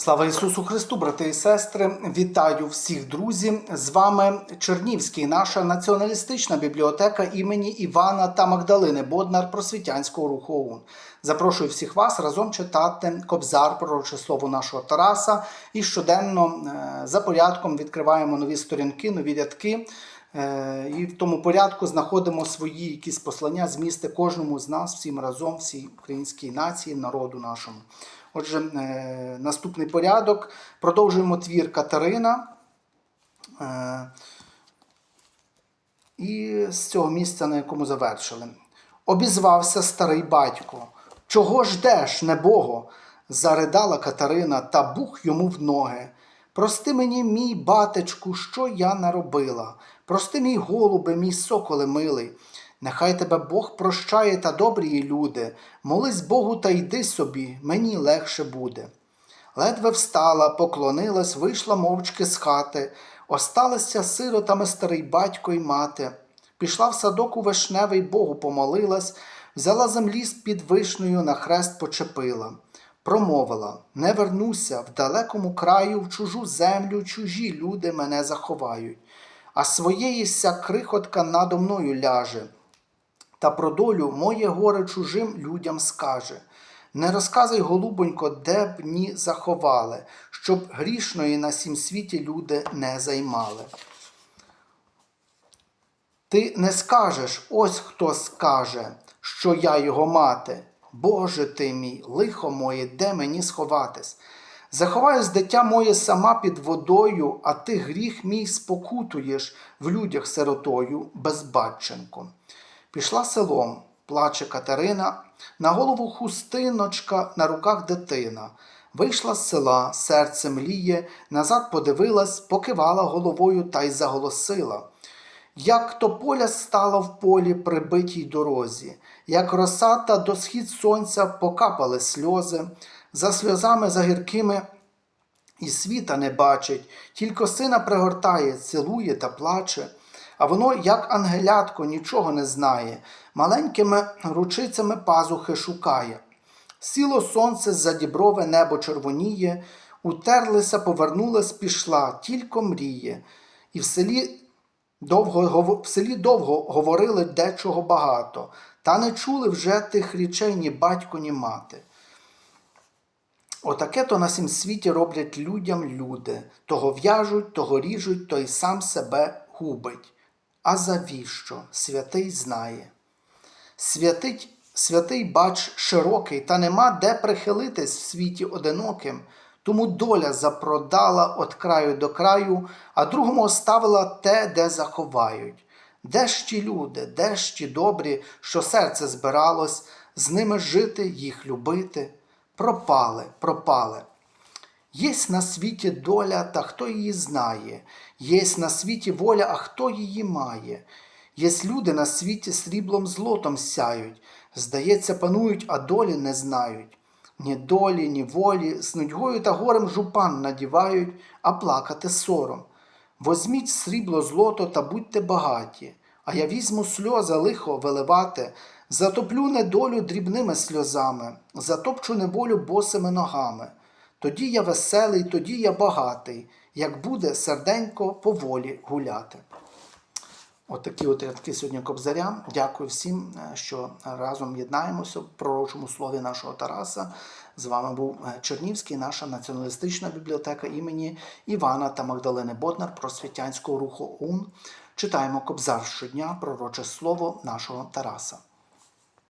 Слава Ісусу Христу, брати і сестри! Вітаю всіх друзів! З вами Чернівський, наша націоналістична бібліотека імені Івана та Магдалини Боднар просвітянського руху ОУН. Запрошую всіх вас разом читати Кобзар пророче слово нашого Тараса і щоденно е, за порядком відкриваємо нові сторінки, нові рядки. Е, І в тому порядку знаходимо свої якісь послання, змісти кожному з нас, всім разом, всій українській нації, народу нашому. Отже, е, наступний порядок. Продовжуємо твір Катерина. Е, І з цього місця, на якому завершили. Обізвався старий батько. Чого ждеш, небого? заридала Катерина та бух йому в ноги. Прости мені, мій батечку, що я наробила. Прости, мій голубе, мій соколе милий. Нехай тебе Бог прощає та добрі люди. Молись Богу та йди собі, мені легше буде. Ледве встала, поклонилась, вийшла мовчки з хати, осталися сиротами старий батько й мати. Пішла в садок у вишневий Богу помолилась, взяла землі з під вишнею на хрест почепила. Промовила не вернуся в далекому краю, в чужу землю, чужі люди мене заховають, а своєї ся крихотка надо мною ляже та про долю моє горе чужим людям скаже. Не розказуй, голубонько, де б ні заховали, щоб грішної на сім світі люди не займали. Ти не скажеш, ось хто скаже, що я його мати. Боже ти мій, лихо моє, де мені сховатись? Заховаюсь дитя моє сама під водою, а ти гріх мій спокутуєш в людях сиротою безбатченко. Пішла селом, плаче Катерина, на голову хустиночка, на руках дитина. Вийшла з села, серце мліє, назад подивилась, покивала головою та й заголосила. Як то поля стало в полі прибитій дорозі, як роса та до схід сонця покапали сльози, за сльозами за гіркими і світа не бачить, тільки сина пригортає, цілує та плаче. А воно, як ангелятко, нічого не знає, маленькими ручицями пазухи шукає. Сіло сонце за діброве небо червоніє, утерлися, повернулась, пішла, тільки мріє. І в селі довго, в селі довго говорили дечого багато, та не чули вже тих речей ні батько, ні мати. Отаке то на сім світі роблять людям люди, того в'яжуть, того ріжуть, то й сам себе губить. А завіщо? Святий знає. Святить, святий бач широкий, та нема де прихилитись в світі одиноким. Тому доля запродала от краю до краю, а другому оставила те, де заховають. Де ж ті люди, де ж ті добрі, що серце збиралось, з ними жити, їх любити? Пропали, пропали. Єсть на світі доля, та хто її знає, єсть на світі воля, а хто її має. Єсть люди на світі сріблом злотом сяють, здається, панують, а долі не знають. Ні долі, ні волі, з нудьгою та горем жупан надівають, а плакати сором. Возьміть срібло злото та будьте багаті, а я візьму сльози лихо виливати, затоплю недолю дрібними сльозами, затопчу неволю босими ногами. Тоді я веселий, тоді я багатий, як буде серденько поволі гуляти. Отакі от рядки сьогодні Кобзаря. Дякую всім, е, що разом єднаємося в пророчому слові нашого Тараса. З вами був е, Чернівський, наша націоналістична бібліотека імені Івана та Магдалини Боднар просвітянського руху УН. Читаємо Кобзар щодня, пророче слово нашого Тараса.